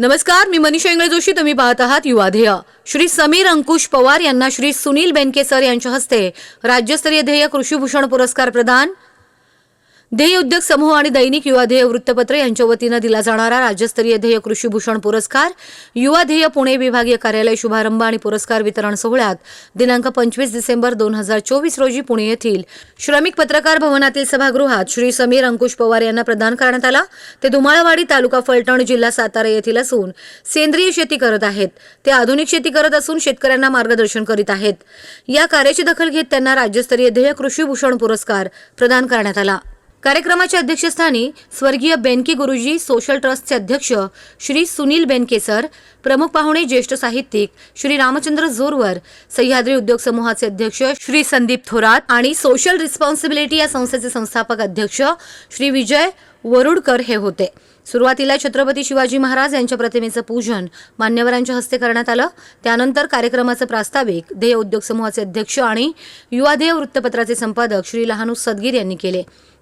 नमस्कार मी मनीषा इंगळे जोशी तुम्ही पाहत आहात युवाध्येय श्री समीर अंकुश पवार यांना श्री सुनील बेनके सर यांच्या हस्ते राज्यस्तरीय ध्येय कृषीभूषण पुरस्कार प्रदान. ध्येय उद्योग समूह आणि दैनिक युवा ध्येय वृत्तपत्र यांच्या वतीनं दिला जाणारा राज्यस्तरीय ध्येय कृषीभूषण पुरस्कार युवा ध्येय पुणे विभागीय कार्यालय शुभारंभ आणि पुरस्कार वितरण सोहळ्यात दिनांक पंचवीस डिसेंबर दोन हजार चोवीस रोजी पुणे येथील श्रमिक पत्रकार भवनातील सभागृहात श्री समीर अंकुश पवार यांना प्रदान करण्यात आला. ते धुमाळवाडी तालुका फलटण जिल्हा सातारा येथील असून सेंद्रिय शेती करत आहेत. ते आधुनिक शेती करत असून शेतकऱ्यांना मार्गदर्शन करीत आहेत. या कार्याची दखल घेत त्यांना राज्यस्तरीय ध्येय कृषीभूषण पुरस्कार प्रदान करण्यात आला. कार्यक्रमाच्या अध्यक्षस्थानी स्वर्गीय बेनके गुरुजी सोशल ट्रस्टचे अध्यक्ष श्री सुनील बेनकेसर प्रमुख पाहुणे ज्येष्ठ साहित्यिक श्री रामचंद्र जोरवर सह्याद्री उद्योग समूहाचे अध्यक्ष श्री संदीप थोरात आणि सोशल रिस्पॉन्सिबिलिटी या संस्थेचे संस्थापक अध्यक्ष श्री विजय वरुडकर हे होते. सुरुवातीला छत्रपती शिवाजी महाराज यांच्या प्रतिमेचं पूजन मान्यवरांच्या हस्ते करण्यात आलं. त्यानंतर कार्यक्रमाचं प्रास्ताविक ध्येय उद्योग समूहाचे अध्यक्ष आणि युवा ध्येय वृत्तपत्राचे संपादक श्री लहानू सदगीर यांनी केले.